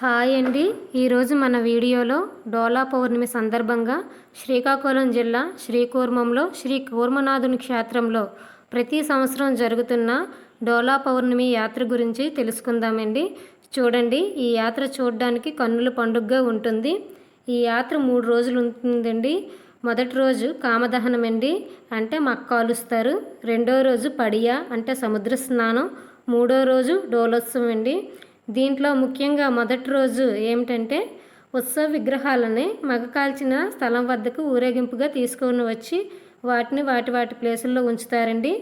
Hi అండి. ఈరోజు మన వీడియోలో డోలా పౌర్ణమి సందర్భంగా శ్రీకాకుళం జిల్లా శ్రీకూర్మంలో శ్రీ కూర్మనాథుని క్షేత్రంలో ప్రతి సంవత్సరం జరుగుతున్న డోలా పౌర్ణమి యాత్ర గురించి తెలుసుకుందామండి. చూడండి ఈ యాత్ర చూడడానికి కన్నుల పండుగగా ఉంటుంది. ఈ యాత్ర మూడు రోజులు ఉంటుందండి. మొదటి రోజు కామదహనం అండి అంటే మక్కాలుస్తారు. రెండో రోజు పడియా అంటే సముద్ర స్నానం. మూడో రోజు డోలోత్సవం అండి దీంట్లో ముఖ్యంగా మొదటి రోజు ఏమిటంటే ఉత్సవ విగ్రహాలని మగ కాల్చిన స్థలం వద్దకు ఊరేగింపుగా తీసుకొని వచ్చి వాటిని వాటి వాటి ప్లేసుల్లో ఉంచుతారండి.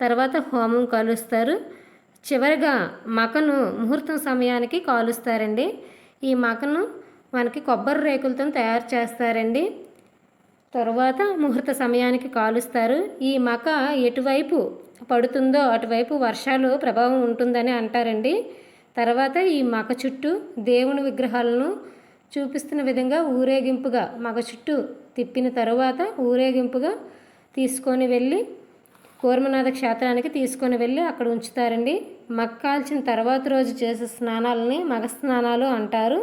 తర్వాత హోమం కాలుస్తారు. చివరిగా మకను ముహూర్తం సమయానికి కాలుస్తారండి. ఈ మకను మనకి కొబ్బరి రేకులతో తయారు చేస్తారండి. తరువాత ముహూర్త సమయానికి కాలుస్తారు. ఈ మక ఎటువైపు పడుతుందో అటువైపు వర్షాలు ప్రభావం ఉంటుందని అంటారండి. తర్వాత ఈ మగ చుట్టూ దేవుని విగ్రహాలను చూపిస్తున్న విధంగా ఊరేగింపుగా మగ చుట్టూ తిప్పిన తరువాత ఊరేగింపుగా తీసుకొని వెళ్ళి కూర్మనాథ క్షేత్రానికి తీసుకొని వెళ్ళి అక్కడ ఉంచుతారండి. మగ కాల్చిన తర్వాత రోజు చేసే స్నానాలని మగ స్నానాలు అంటారు.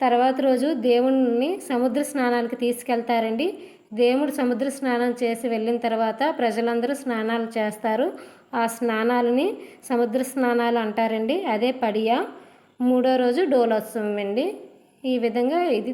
తర్వాత రోజు దేవుణ్ణి సముద్ర స్నానానికి తీసుకెళ్తారండి. దేవుడు సముద్ర స్నానం చేసి వెళ్ళిన తర్వాత ప్రజలందరూ స్నానాలు చేస్తారు. ఆ స్నానాలని సముద్ర స్నానాలు అంటారండి. అదే పడియా. మూడో రోజు డోలోత్సవం అండి. ఈ విధంగా ఇది